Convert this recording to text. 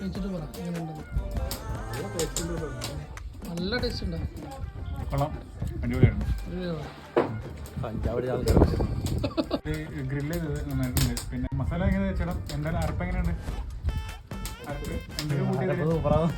കഴിച്ചിട്ട് പറ എങ്ങനെയുണ്ടെന്ന് നല്ല ടേസ്റ്റ് ഉണ്ടാവും കൊള്ളാം. അടിപൊളിയാണ് ഗ്രില്ല് ചെയ്തത് നന്നായിട്ടുണ്ട്. പിന്നെ മസാല എങ്ങനെ ചേട്ടാ എന്തായാലും അരപ്പ് എങ്ങനെയുണ്ട്? അരപ്പ് എന്തൊക്കെ കൂട്ടിയത് സൂപ്പറാണ്